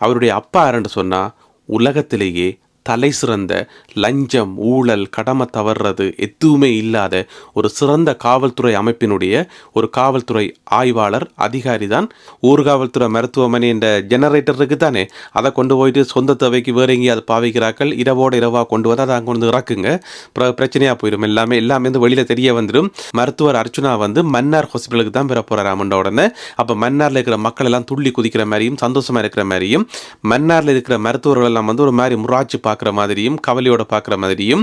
அவருடைய அப்பா யாருன்னு சொன்னால் உலகத்திலேயே தலை சிறந்த லஞ்சம் ஊழல் கடமை தவறுறது எதுவுமே இல்லாத ஒரு சிறந்த காவல்துறை அமைப்பினுடைய ஒரு காவல்துறை ஆய்வாளர் அதிகாரி தான் ஊர்காவல்துறை மருத்துவமனை என்ற ஜெனரேட்டர் இருக்குது தானே அதை கொண்டு போயிட்டு சொந்த தேவைக்கு வேற எங்கேயும் அதை பாவிக்கிறார்கள் இரவோட இரவாக கொண்டு வந்து அதை அங்கே வந்து இறக்குங்க பிரச்சனையாக போயிடும். எல்லாமே எல்லாமே வந்து வெளியில் தெரிய வந்துடும். மருத்துவர் அர்ச்சுனா வந்து மன்னார் ஹாஸ்பிட்டலுக்கு தான் பெற போறாரு உடனே. அப்போ மன்னாரில் இருக்கிற மக்கள் எல்லாம் துள்ளி குதிக்கிற மாதிரியும் சந்தோஷமாக இருக்கிற மாதிரியும் மன்னாரில் இருக்கிற மருத்துவர்கள் எல்லாம் வந்து ஒரு மாதிரி முராச்சு பார்க்குற மாதிரியும் கவலையோட பார்க்குற மாதிரியும்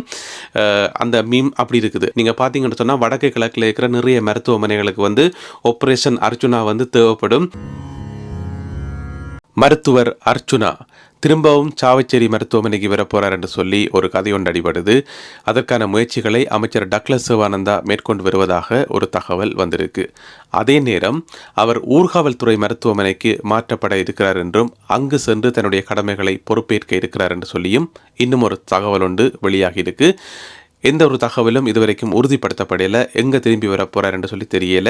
அந்த மீம் அப்படி இருக்குது. நீங்கள் பார்த்தீங்கன்னு சொன்னால் வடக்கு கிழக்கில் இருக்கிற நிறைய மருத்துவமனைகளுக்கு வந்து ஆப்ரேஷன் அர்ஜுனா வந்து தேவைப்படும். மருத்துவர் அர்ச்சுனா திரும்பவும் சாவச்சேரி மருத்துவமனைக்கு வரப்போறார் என்று சொல்லி ஒரு கதை ஒன்று அடிபடுது. அதற்கான முயற்சிகளை அமைச்சர் டக்ளஸ் சிவானந்தா மேற்கொண்டு வருவதாக ஒரு தகவல் வந்திருக்கு. அதே நேரம் அவர் ஊர்காவல்துறை மருத்துவமனைக்கு மாற்றப்பட இருக்கிறார் என்றும் அங்கு சென்று தன்னுடைய கடமைகளை பொறுப்பேற்க இருக்கிறார் என்று சொல்லியும் இன்னும் ஒரு தகவல் ஒன்று வெளியாகியிருக்கு எந்த ஒரு தகவலும் இதுவரைக்கும் உறுதிப்படுத்தப்படல. எங்கே திரும்பி வரப்போகிறார் என்று சொல்லி தெரியல.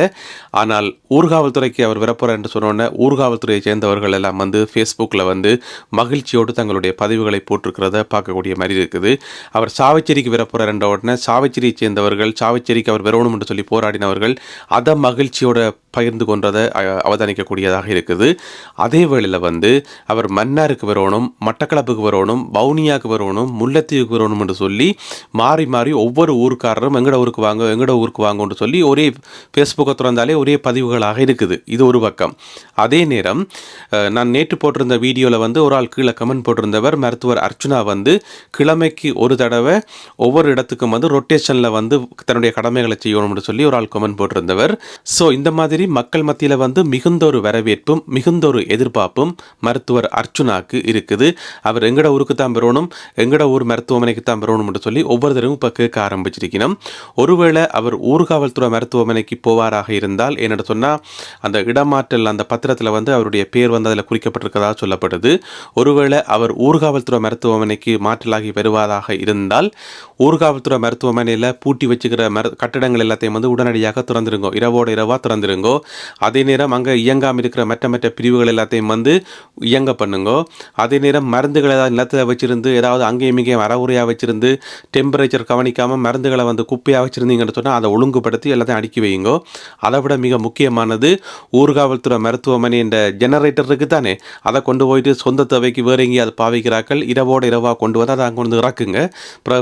ஆனால் ஊர்காவல்துறைக்கு அவர் வரப்போகிறார் என்று சொன்னோன்னே ஊர்காவல்துறையை சேர்ந்தவர்கள் எல்லாம் வந்து ஃபேஸ்புக்கில் வந்து மகிழ்ச்சியோடு தங்களுடைய பதிவுகளை போட்டிருக்கிறத பார்க்கக்கூடிய மாதிரி இருக்குது. அவர் சாவச்சேரிக்கு வரப்போகிறார் என்ற உடனே சாவச்சேரியை சேர்ந்தவர்கள் சாவச்சேரிக்கு அவர் வரணும் என்று சொல்லி போராடினவர்கள் அதை மகிழ்ச்சியோட பகிர்ந்து கொண்டதை அவதானிக்கக்கூடியதாக இருக்குது. அதே வேளையில் வந்து அவர் மன்னாருக்கு வரணும் மட்டக்களப்புக்கு வரணும் வவுனியாவுக்கு வரணும் முல்லைத்தீவுக்கு வரணும் என்று சொல்லி மாறி மாதிரி ஒவ்வொரு ஊருக்காரரும் எங்கட ஊருக்கு வாங்க எங்கட ஊருக்கு வாங்கன்னு சொல்லி ஒரே ஃபேஸ்புக்கை திறந்தாலே ஒரே பதிவுகளாக இருக்குது. இது ஒரு பக்கம். அதே நேரம் நான் நேற்று போட்டிருந்த வீடியோவில் வந்து ஒரு ஆள் கீழே கமெண்ட் போட்டிருந்தவர் மருத்துவர் அர்ச்சுனா வந்து கிழமைக்கு ஒரு தடவை ஒவ்வொரு இடத்துக்கும் வந்து ரொட்டேஷனில் வந்து தன்னுடைய கடமைகளை செய்யணும்னு சொல்லி ஒரு ஆள் கமெண்ட் போட்டிருந்தவர். ஸோ இந்த மாதிரி மக்கள் மத்தியில் வந்து மிகுந்த ஒரு வரவேற்பும் மிகுந்த ஒரு எதிர்பார்ப்பும் மருத்துவர் அர்ச்சுனாக்கு இருக்குது. அவர் எங்கட ஊருக்கு தான் பெறணும் எங்கட ஊர் மருத்துவமனைக்கு தான் பெறணும்னு சொல்லி ஒவ்வொரு தடவையும் இப்போ கேட்க ஆரம்பிச்சிருக்கணும் ஒருவேளை அவர் ஊர்காவல்துறை மருத்துவமனைக்கு போவாராக இருந்தால் என்னென்னு சொன்னால் அந்த இடமாற்றல் அந்த பத்திரத்தில் வந்து அவருடைய பேர் வந்து அதில் குறிக்கப்பட்டிருக்கதாக சொல்லப்படுது. ஒருவேளை அவர் ஊர்காவல்துறை மருத்துவமனைக்கு மாற்றலாகி வருவதாக இருந்தால் ஊர்காவல்துறை மருத்துவமனையில் பூட்டி வச்சுக்கிற மரு கட்டிடங்கள் எல்லாத்தையும் வந்து உடனடியாக திறந்துருங்கோ இரவோட இரவாக திறந்துருங்கோ அதே நேரம் அங்கே இயங்காமல் இருக்கிற மற்ற மற்ற பிரிவுகள் எல்லாத்தையும் வந்து இயங்க பண்ணுங்கோ அதே நேரம் மருந்துகள் ஏதாவது நிலத்தில் வச்சுருந்து ஏதாவது அங்கேயும் இங்கேயும் அறகுறையாக வச்சுருந்து டெம்பரேச்சர் கவனிக்காமல் மருந்துகளை வந்து குப்பையாக வச்சுருந்தீங்கன்னு சொன்னால் அதை ஒழுங்குபடுத்தி எல்லாத்தையும் அடுக்கி வையுங்கோ. அதை விட மிக முக்கியமானது ஊர்காவல்துறை மருத்துவமனை என்ற ஜெனரேட்டர் இருக்குது தானே அதை கொண்டு போயிட்டு சொந்த தேவைக்கு வேற எங்கேயும் அது பாவிக்கிறார்கள் இரவோடு இரவாக கொண்டு வந்து அதை அங்கே கொண்டு வந்து இறக்குங்க.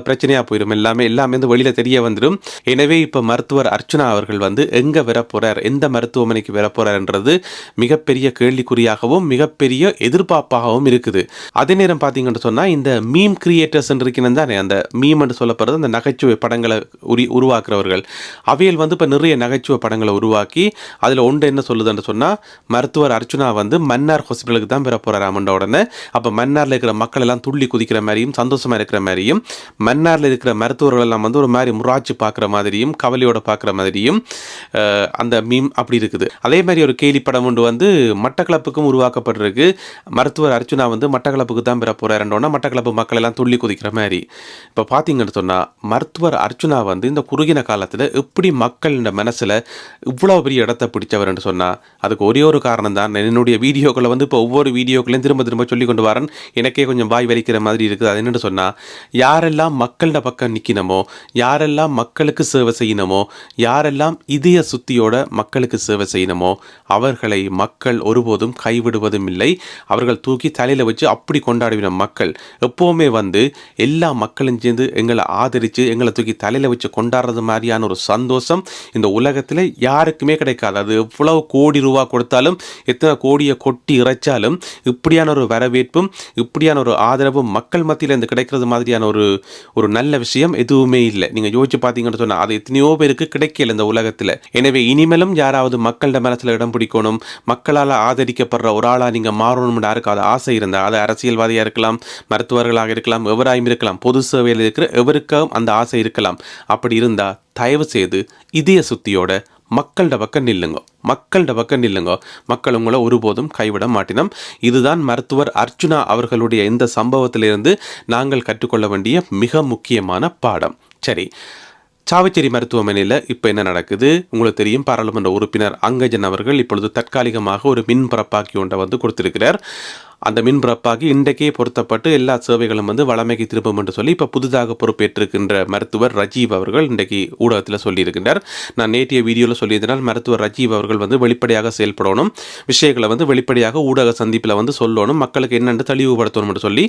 பிரச்சனையாக போயிடும் எல்லாமே எல்லாமே வந்து வெளியில் தெரிய வந்துடும் எனவே இப்போ மருத்துவர் அர்ச்சனா அவர்கள் வந்து எங்கே வரப்போகிறார் எந்த மருத்துவமனைக்கு வரப்போகிறார்ன்றது மிகப்பெரிய கேள்விக்குறியாகவும் மிகப்பெரிய எதிர்பார்ப்பாகவும் இருக்குது. அதே நேரம் பார்த்தீங்கன்னு சொன்னால் இந்த மீம் கிரியேட்டர்ஸ் இருக்கிறது தானே? அந்த மீம் என்று சொல்லப்படுறது அந்த நகைச்சுவை படங்களை உரி உருவாக்குறவர்கள். அவையில் வந்து இப்போ நிறைய நகைச்சுவை படங்களை உருவாக்கி அதில் ஒன்று என்ன சொல்லுதுன்னு சொன்னால் மருத்துவர் அர்ச்சுனா வந்து மன்னார் ஹாஸ்பிட்டலுக்கு தான் பெற போகிறார் உடனே. அப்போ மன்னாரில் இருக்கிற மக்கள் எல்லாம் துள்ளி குதிக்கிற மாதிரியும் சந்தோஷமாக இருக்கிற மாதிரியும் மன்னாரில் இருக்கிற மருத்துவர்கள் எல்லாம் வந்து ஒரு மாதிரி முராட்சி பார்க்குற மாதிரியும் கவலையோட பார்க்குற மாதிரியும் அந்த மீம் அப்படி இருக்குது. அதே மாதிரி ஒரு கேலி படம் ஒன்று வந்து மட்டக்களப்புக்கும் உருவாக்கப்பட்டிருக்கு. மருத்துவர் அர்ச்சுனா வந்து மட்டக்களப்புக்கு தான் பெற போகிறாருன்றோன்னா மட்டக்களப்பு மக்கள் எல்லாம் துள்ளி குதிக்கிற மாதிரி. இப்போ பார்த்தீங்கன்னு சொன்னால் மருத்துவர் அர்ச்சுனா வந்து இந்த குறுகின காலத்தில் எப்படி மக்கள் இந்த மனசில் இவ்வளோ பெரிய இடத்த பிடிச்சவர்னு சொன்னால் அதுக்கு ஒரே ஒரு காரணம் தான் என்னுடைய வீடியோக்களை வந்து இப்போ ஒவ்வொரு வீடியோக்களையும் திரும்ப திரும்ப சொல்லி கொண்டு வரேன். எனக்கே கொஞ்சம் வாய் வலிக்கிற மாதிரி இருக்குது. அது என்னென்னு சொன்னால் யாரெல்லாம் மக்களோட பக்கம் நிற்கணுமோ யாரெல்லாம் மக்களுக்கு சேவை செய்யணுமோ யாரெல்லாம் இதய சுத்தியோட மக்களுக்கு சேவை செய்யணுமோ அவர்களை மக்கள் ஒருபோதும் கைவிடுவதும் இல்லை. அவர்கள் தூக்கி தலையில் வச்சு அப்படி கொண்டாடுவின மக்கள் எப்போவுமே வந்து எல்லா மக்களும் சேர்ந்து எங்களை ஆதரி சிரித்து எங்களை தூக்கி தலையில் வச்சு கொண்டாடுறது மாதிரியான ஒரு சந்தோஷம் இந்த உலகத்தில் யாருக்குமே கிடைக்காது. அது எவ்வளவு கோடி ரூபா கொடுத்தாலும் எத்தனை கோடியை கொட்டி இறைச்சாலும் இப்படியான ஒரு வரவேற்பும் இப்படியான ஒரு ஆதரவும் மக்கள் மத்தியில் இருந்து கிடைக்கிறது மாதிரியான ஒரு ஒரு நல்ல விஷயம் எதுவுமே இல்லை. நீங்கள் யோசிச்சு பார்த்தீங்கன்னு சொன்னால் அது எத்தனையோ பேருக்கு கிடைக்கல இந்த உலகத்தில். எனவே இனிமேலும் யாராவது மக்களோட மனசில் இடம் பிடிக்கணும் மக்களால் ஆதரிக்கப்படுற ஒரு ஆளாக நீங்கள் மாறணும்னு யாருக்கு அது ஆசை இருந்தால் அது அரசியல்வாதியாக இருக்கலாம் மருத்துவர்களாக இருக்கலாம் எவராயும் இருக்கலாம் பொது சேவையில் இருக்கிற எவருக்கும் அந்த ஆசை இருக்கலாம். அப்படி இருந்தால் தயவு செய்து இதய சுத்தியோட மக்கள்கிட்ட பக்கம் நில்லுங்க. மக்கள்கிட்ட பக்கம் நில்லுங்க. மக்கள் உங்களை ஒருபோதும் கைவிட மாட்டினோம். இதுதான் மருத்துவர் அர்ச்சுனா அவர்களுடைய இந்த சம்பவத்திலிருந்து நாங்கள் கற்றுக்கொள்ள வேண்டிய மிக முக்கியமான பாடம். சரி சாவச்சேரி மருத்துவமனையில் இப்போ என்ன நடக்குது? உங்களுக்கு தெரியும் பாராளுமன்ற உறுப்பினர் அங்கஜன் அவர்கள் இப்பொழுது தற்காலிகமாக ஒரு மின் பரப்பாக்கி ஒன்றை வந்து கொடுத்திருக்கிறார். அந்த மின் பிறப்பாகி இன்றைக்கே பொருத்தப்பட்டு எல்லா சேவைகளும் வந்து வளமைக்கு திரும்பும் என்று சொல்லி இப்போ புதிதாக பொறுப்பேற்றிருக்கின்ற மருத்துவர் ரஜீவ் அவர்கள் இன்றைக்கு ஊடகத்தில் சொல்லியிருக்கின்றார். நான் நேற்றைய வீடியோவில் சொல்லியிருந்தனால் மருத்துவர் ரஜீவ் அவர்கள் வந்து வெளிப்படையாக செயல்படணும் விஷயங்களை வந்து வெளிப்படையாக ஊடக சந்திப்பில் வந்து சொல்லணும் மக்களுக்கு என்னென்று தெளிவுபடுத்தணும் என்று சொல்லி.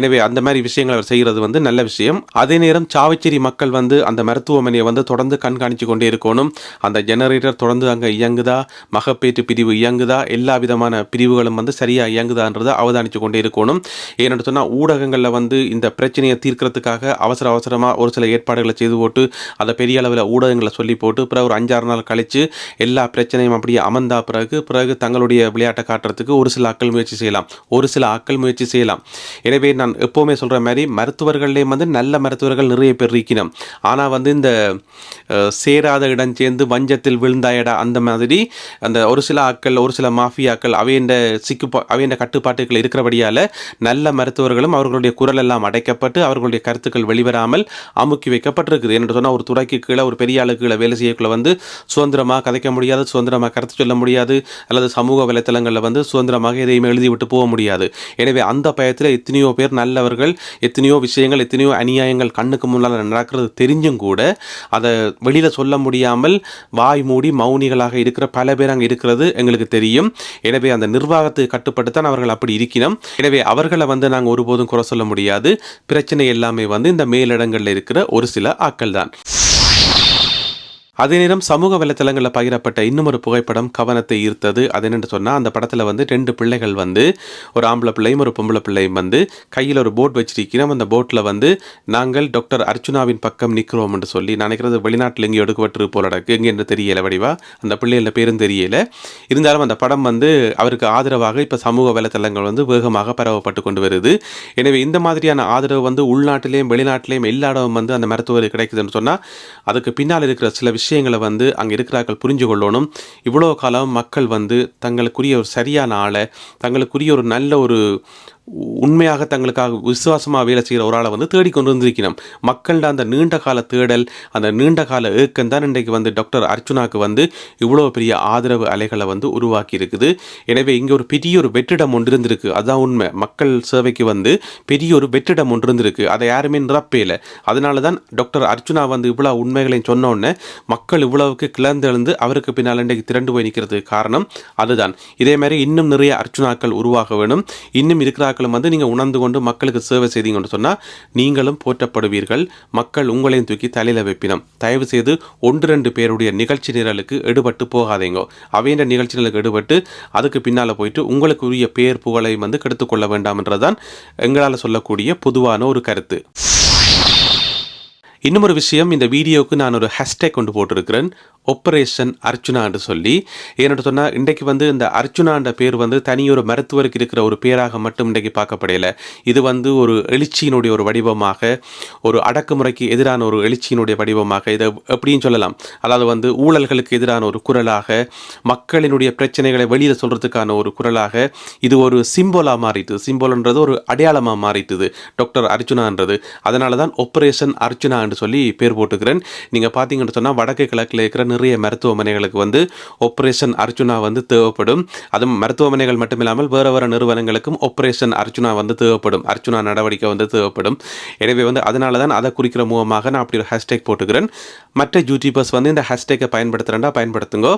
எனவே அந்த மாதிரி விஷயங்களை அவர் செய்கிறது வந்து நல்ல விஷயம். அதே நேரம் சாவச்சேரி மக்கள் வந்து அந்த மருத்துவமனையை வந்து தொடர்ந்து கண்காணித்து கொண்டே இருக்கணும். அந்த ஜெனரேட்டர் தொடர்ந்து அங்கே இயங்குதா? மகப்பேற்று பிரிவு இயங்குதா? எல்லா விதமான பிரிவுகளும் வந்து சரியாக அப்படின்றத அவதானித்து கொண்டே இருக்கணும். ஏன்னு சொன்னால் ஊடகங்களில் வந்து இந்த பிரச்சனையை தீர்க்கிறதுக்காக அவசர அவசரமாக ஒரு சில ஏற்பாடுகளை செய்து போட்டு அதை பெரிய அளவில் ஊடகங்களை சொல்லி போட்டு பிறகு ஒரு அஞ்சாறு நாள் கழித்து எல்லா பிரச்சனையும் அப்படியே அமர்ந்தா பிறகு பிறகு தங்களுடைய விளையாட்டை காட்டுறதுக்கு ஒரு சில ஆக்கள் முயற்சி செய்யலாம். ஒரு சில ஆக்கள் முயற்சி செய்யலாம். எனவே நான் எப்போவுமே சொல்கிற மாதிரி மருத்துவர்களே வந்து நல்ல மருத்துவர்கள் நிறைய பேர் இருக்கணும். ஆனால் வந்து இந்த சேராத இடம் சேர்ந்து வஞ்சத்தில் விழுந்தாயடா அந்த மாதிரி அந்த ஒரு சில ஆக்கள் ஒரு சில மாஃபியாக்கள் அவையின் சிக்கு அவையின் கட்டுப்பாட்டுகள் இருக்கிறபடியால் நல்ல மருத்துவர்களும் அவர்களுடைய குரல் எல்லாம் அடைக்கப்பட்டு அவர்களுடைய கருத்துக்கள் வெளிவராமல் அமுக்கி வைக்கப்பட்டிருக்குது. என்று சொன்னால் ஒரு துறைக்கு கீழே ஒரு பெரிய ஆளுக்கு கீழே வேலை செய்யக்குள்ள வந்து சுதந்திரமாக கதைக்க முடியாது சுதந்திரமாக கருத்து சொல்ல முடியாது அல்லது சமூக வலைத்தளங்களில் வந்து சுதந்திரமாக எதையுமே எழுதி விட்டு போக முடியாது. எனவே அந்த பயத்தில் எத்தனையோ பேர் நல்லவர்கள் எத்தனையோ விஷயங்கள் எத்தனையோ அநியாயங்கள் கண்ணுக்கு முன்னால் நடக்கிறது தெரிஞ்சும் கூட அதை வெளியில் சொல்ல முடியாமல் வாய் மூடி மௌனிகளாக இருக்கிற பல பேர் அங்கே இருக்கிறது எங்களுக்கு தெரியும். எனவே அந்த நிர்வாகத்தை கட்டுப்பட்டுத்தான் அவர்கள் அப்படி இருக்கணும் எனவே அவர்களை வந்து நாங்கள் ஒருபோதும் குறை சொல்ல முடியாது. பிரச்சனை எல்லாமே வந்து இந்த மேலிடங்களில் இருக்கிற ஒரு சில ஆக்கள் தான் அதே நேரம் சமூக வலைத்தளங்களில் பகிரப்பட்ட இன்னும் ஒரு புகைப்படம் கவனத்தை ஈர்த்தது. அது என்னென்னு சொன்னால் அந்த படத்தில் வந்து ரெண்டு பிள்ளைகள் வந்து ஒரு ஆம்பளை பிள்ளையும் ஒரு பொம்பளை பிள்ளையும் வந்து கையில் ஒரு போட் வச்சிருக்கிறோம். அந்த போட்டில் வந்து நாங்கள் டாக்டர் அர்ச்சுனாவின் பக்கம் நிற்கிறோம் என்று சொல்லி நினைக்கிறது வெளிநாட்டில் இங்கே எடுக்கப்பட்டு போல நடக்கு எங்கே என்று தெரியல வடிவா? அந்த பிள்ளைகள பேரும் தெரியல. இருந்தாலும் அந்த படம் வந்து அவருக்கு ஆதரவாக இப்போ சமூக வலைத்தளங்கள் வந்து வேகமாக பரவப்பட்டு கொண்டு வருது. எனவே இந்த மாதிரியான ஆதரவு வந்து உள்நாட்டிலேயும் வெளிநாட்டிலேயும் எல்லா இடமும் வந்து அந்த மருத்துவர் கிடைக்குதுன்னு சொன்னால் அதுக்கு பின்னால் இருக்கிற சில விஷயம் விஷயங்களை வந்து அங்கே இருக்கிறார்கள் புரிஞ்சு கொள்ளணும் இவ்வளோ காலம் மக்கள் வந்து தங்களுக்குரிய ஒரு சரியான ஆளை தங்களுக்குரிய ஒரு நல்ல ஒரு உண்மையாக தங்களுக்காக விசுவாசமாக வேலை செய்கிற ஒரு ஆளை வந்து தேடிக்கொண்டு வந்திருக்கணும் மக்கள்கிட்ட அந்த நீண்ட கால தேடல் அந்த நீண்ட கால ஏக்கம் தான் இன்றைக்கு வந்து டாக்டர் அர்ச்சுனாக்கு வந்து இவ்வளோ பெரிய ஆதரவு அலைகளை வந்து உருவாக்கி இருக்குது. எனவே இங்கே ஒரு பெரிய ஒரு வெற்றிடம் ஒன்று இருந்திருக்கு. அதுதான் உண்மை. மக்கள் சேவைக்கு வந்து பெரிய ஒரு வெற்றிடம் ஒன்று இருந்திருக்கு. அதை யாருமே நிரப்பேல அதனால தான் டாக்டர் அர்ச்சுனா வந்து இவ்வளோ உண்மைகளையும் சொன்னோடனே மக்கள் இவ்வளவுக்கு கிளர்ந்தெழுந்து அவருக்கு பின்னால் இன்றைக்கு திரண்டு போய் நிற்கிறதுக்கு காரணம் அதுதான். இதே மாதிரி இன்னும் நிறைய அர்ச்சுனாக்கள் உருவாக வேணும். இன்னும் இருக்கிற பிதாக்களும் வந்து நீங்கள் உணர்ந்து கொண்டு மக்களுக்கு சேவை செய்தீங்கன்னு சொன்னால் நீங்களும் போற்றப்படுவீர்கள். மக்கள் உங்களையும் தூக்கி தலையில் வைப்பினம். தயவு செய்து ஒன்று ரெண்டு பேருடைய நிகழ்ச்சி நிரலுக்கு எடுபட்டு போகாதீங்க. அவையின்ற நிகழ்ச்சி நிரலுக்கு எடுபட்டு அதுக்கு பின்னால் போயிட்டு உங்களுக்கு உரிய பேர் புகழை வந்து கெடுத்துக்கொள்ள வேண்டாம் என்றதான் எங்களால் சொல்லக்கூடிய பொதுவான ஒரு கருத்து. இன்னும் ஒரு விஷயம் இந்த வீடியோவுக்கு நான் ஒரு ஹேஷ்டேக் கொண்டு போட்டிருக்கிறேன். ஆப்ரேஷன் அர்ச்சுனான்னு சொல்லி. ஏன்னு சொன்னால் இன்றைக்கு வந்து இந்த அர்ச்சுனான்ற பேர் வந்து தனியொரு மருத்துவருக்கு இருக்கிற ஒரு பேராக மட்டும் இன்றைக்கு பார்க்கப்படையில. இது வந்து ஒரு எழுச்சியினுடைய ஒரு வடிவமாக ஒரு அடக்குமுறைக்கு எதிரான ஒரு எழுச்சியினுடைய வடிவமாக இதை எப்படின்னு சொல்லலாம். அதாவது வந்து ஊழல்களுக்கு எதிரான ஒரு குரலாக மக்களினுடைய பிரச்சனைகளை வெளியில் சொல்கிறதுக்கான ஒரு குரலாக இது ஒரு சிம்போலாக மாறிட்டுது சிம்போல்ன்றது ஒரு அடையாளமாக மாறிட்டுது டாக்டர் அர்ச்சுனான்றது அதனால தான் ஆப்ரேஷன் அர்ச்சுனா என்று சொல்லி பேர் போட்டுக்கிறேன். நீங்கள் பார்த்தீங்கன்னு சொன்னால் வடக்கு கிழக்கில் இருக்கிற நிறைய மருத்துவமனைகளுக்கு வந்து ஆப்ரேஷன் அர்ச்சுனா வந்து தேவைப்படும். அதுவும் மருத்துவமனைகள் மட்டும் இல்லாமல் வேறு வேறு நிறுவனங்களுக்கும் ஆப்ரேஷன் அர்ச்சுனா வந்து தேவைப்படும். அர்ச்சுனா நடவடிக்கை வந்து தேவைப்படும். எனவே வந்து அதனால தான் அதை குறிக்கிற மூலமாக நான் அப்படி ஒரு ஹேஷ்டேக் போட்டுக்கிறேன். மற்ற யூடியூபர்ஸ் வந்து இந்த ஹேஷ்டேக்கை பயன்படுத்துகிறேன்டா பயன்படுத்துங்க.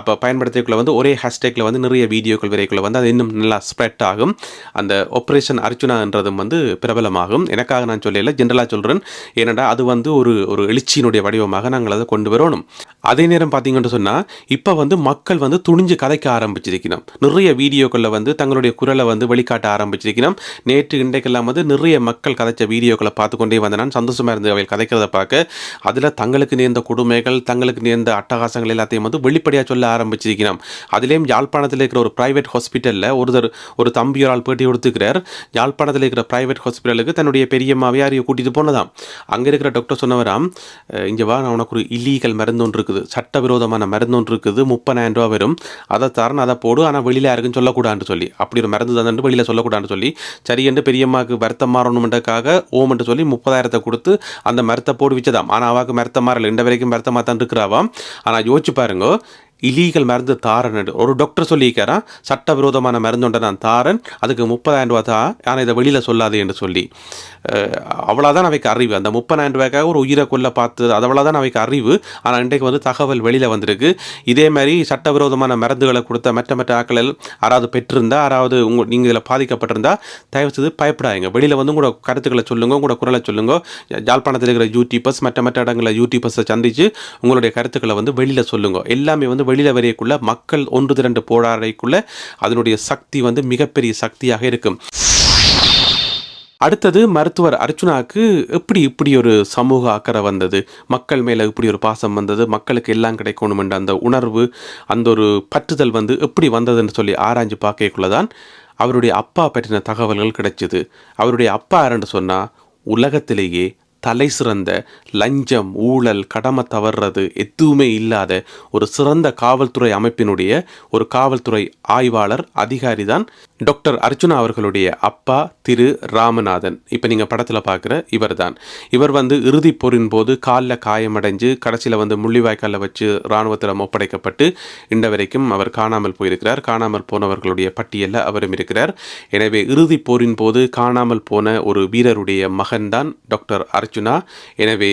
அப்போ பயன்படுத்தியக்குள்ளே வந்து ஒரே ஹேஷ்டேக்கில் வந்து நிறைய வீடியோக்கள் வரைக்குள்ள வந்து அது இன்னும் நல்லா ஸ்ப்ரெட் ஆகும். அந்த ஆப்ரேஷன் அர்ச்சுனான்றதும் வந்து பிரபலமாகும். எனக்காக நான் சொல்லல ஜென்ரலாக சொல்கிறேன் ஏனென்றால் அது வந்து ஒரு ஒரு எழுச்சியினுடைய வடிவமாக நாங்கள் அதை கொண்டு வரணும். அதே நேரம் பார்த்தீங்கன்னு சொன்னால் இப்போ வந்து மக்கள் வந்து துணிஞ்சு கதைக்க ஆரம்பிச்சிருக்கணும். நிறைய வீடியோக்களில் வந்து தங்களுடைய குரலை வந்து வெளிக்காட்ட ஆரம்பிச்சிருக்கணும். நேற்று இன்றைக்கெல்லாம் வந்து நிறைய மக்கள் கதைச்ச வீடியோக்களை பார்த்து கொண்டே வந்த நான் சந்தோஷமாக இருந்து அவள் கதைக்கிறத பார்க்க. அதில் தங்களுக்கு நேர்ந்த கொடுமைகள் தங்களுக்கு நேர்ந்த அட்டகாசங்கள் எல்லாத்தையும் வந்து வெளிப்படையாக சொல்ல ஆரம்பிச்சிருக்கணும். அதுலேயும் யாழ்ப்பாணத்தில் இருக்கிற ஒரு ப்ரைவேட் ஹாஸ்பிட்டலில் ஒருத்தர் ஒரு தம்பி ஒரு ஆள் பேட்டி கொடுத்துக்கிறார். யாழ்ப்பாணத்தில் இருக்கிற ப்ரைவேட் ஹாஸ்பிட்டலுக்கு தன்னுடைய பெரியம்மாவை யாரையும் கூட்டிகிட்டு போனதாம். அங்கே இருக்கிற டாக்டர் சொன்னவராம் இங்கே வா நான் உனக்கு ஒரு இல்லீகல் மருந்து ஒன்று இருக்குது. சட்டவிரோதமான மருந்து ஒன்று இருக்குது. முப்பதாயிரம் ரூபா வரும். அதை தரேன் அதை போடு ஆனால் வெளியில் யாருக்கும் சொல்லக்கூடாதுன்னு சொல்லி. அப்படி ஒரு மருந்து தந்துட்டு வெளியில் சொல்லக்கூடாதுன்னு சொல்லி சரி என்று பெரியம்மாவுக்கு வருத்தம் மாறணுமென்றக்காக ஓமென்று சொல்லி முப்பதாயிரத்தை கொடுத்து அந்த மரத்தை போடு வச்சதாம் ஆனால் அவாக்கு மரத்தை மாறல. இந்த வரைக்கும் மரத்தை தான் இருக்கிறாவாம். ஆனால் யோசிச்சு பாருங்க இலீகல் மருந்து தாரன் ஒரு டாக்டர் சொல்லியிருக்காரா சட்டவிரோதமான மருந்து ஒன்றை நான் தாரன் அதுக்கு முப்பதாயிரம் ரூபா தான் ஆனால் இதை வெளியில் சொல்லாது என்று சொல்லி. அவ்வளோதான் அவைக்கு அறிவு. அந்த முப்பதாயிரம் ரூபாய்க்காக ஒரு உயிரை கொல்ல பார்த்து அது அவ்வளோதான் அவைக்கு அறிவு. ஆனால் இன்றைக்கு வந்து தகவல் வெளியில் வந்திருக்கு. இதே மாதிரி சட்டவிரோதமான மருந்துகளை கொடுத்த மற்ற மற்ற ஆக்கள் யாராவது பெற்றிருந்தா யாராவது உங்கள் நீங்கள் இதில் பாதிக்கப்பட்டிருந்தா தயவு செய்து பயப்படாதீங்க. வெளியில் வந்து உங்களோட கருத்துக்களை சொல்லுங்க உங்களோட குரலை சொல்லுங்க. யாழ்ப்பாணத்தில் இருக்கிற யூடியூபர்ஸ் மற்ற மற்ற இடங்களில் யூடியூபர்ஸை சந்தித்து உங்களுடைய கருத்துக்களை வந்து வெளியில் சொல்லுங்க. எல்லாமே வந்து வெளியில் வரையக்குள்ள மக்கள் ஒன்று திரண்டு போராடைக்குள்ள அதனுடைய சக்தி வந்து மிகப்பெரிய சக்தியாக இருக்கும். அடுத்தது மருத்துவர் அர்ச்சுனாக்கு எப்படி இப்படி ஒரு சமூக அக்கறை வந்தது? மக்கள் மேலே இப்படி ஒரு பாசம் வந்தது? மக்களுக்கு எல்லாம் கிடைக்கணும் என்ற அந்த உணர்வு அந்த ஒரு பற்றுதல் வந்து எப்படி வந்ததுன்னு சொல்லி ஆராய்ஞ்சு பார்க்கக்குள்ள தான் அவருடைய அப்பா பற்றின தகவல்கள் கிடைச்சிது. அவருடைய அப்பா யாருன்னு சொன்னால் உலகத்திலேயே தலை சிறந்த லஞ்சம் ஊழல் கடமை தவறுறது எதுவுமே இல்லாத ஒரு சிறந்த காவல்துறை அமைப்பினுடைய ஒரு காவல்துறை ஆய்வாளர் அதிகாரி தான் டாக்டர் அர்ஜுனா அவர்களுடைய அப்பா திரு ராமநாதன். இப்போ நீங்கள் படத்தில் பார்க்குற இவர் தான் இவர் வந்து இறுதிப் போரின் போது காலில் காயமடைஞ்சு கடைசியில் வந்து முள்ளிவாய்க்காலில் வச்சு இராணுவத்திடம் ஒப்படைக்கப்பட்டு இன்ற வரைக்கும் அவர் காணாமல் போயிருக்கிறார். காணாமல் போனவர்களுடைய பட்டியலில் அவரும் இருக்கிறார். எனவே இறுதிப் போரின் போது காணாமல் போன ஒரு வீரருடைய மகன்தான் டாக்டர் அர்ஜுனா எனவே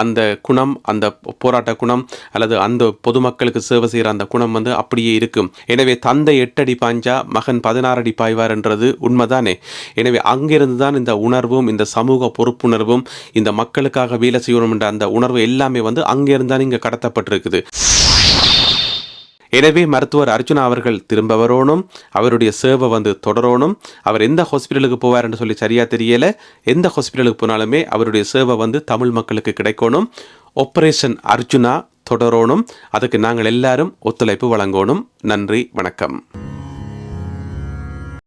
அந்த குணம் அந்த போராட்ட குணம் அல்லது அந்த பொதுமக்களுக்கு சேவை செய்கிற அந்த குணம் வந்து அப்படியே இருக்கும். எனவே தந்தை எட்டடி பாஞ்சா மகன் பதினாறு அடி பாய்வார் என்றது உண்மைதானே? எனவே அங்கிருந்து தான் இந்த உணர்வும் இந்த சமூக பொறுப்புணர்வும் இந்த மக்களுக்காக வேலை செய்யணும் என்ற அந்த உணர்வு எல்லாமே வந்து அங்கிருந்து தான் இங்கே கடத்தப்பட்டிருக்குது. எனவே மருத்துவர் அர்ஜுனா அவர்கள் திரும்ப வரணும் அவருடைய சேவை வந்து தொடரணும் அவர் எந்த ஹாஸ்பிட்டலுக்கு போவார்னு சொல்லி சரியா தெரியல. எந்த ஹாஸ்பிட்டலுக்கு போனாலுமே அவருடைய சேவை வந்து தமிழ் மக்களுக்கு கிடைக்கணும் ஆப்ரேஷன் அர்ஜுனா தொடரணும் அதுக்கு நாங்கள் எல்லாரும் ஒத்துழைப்பு வழங்கணும் நன்றி வணக்கம்.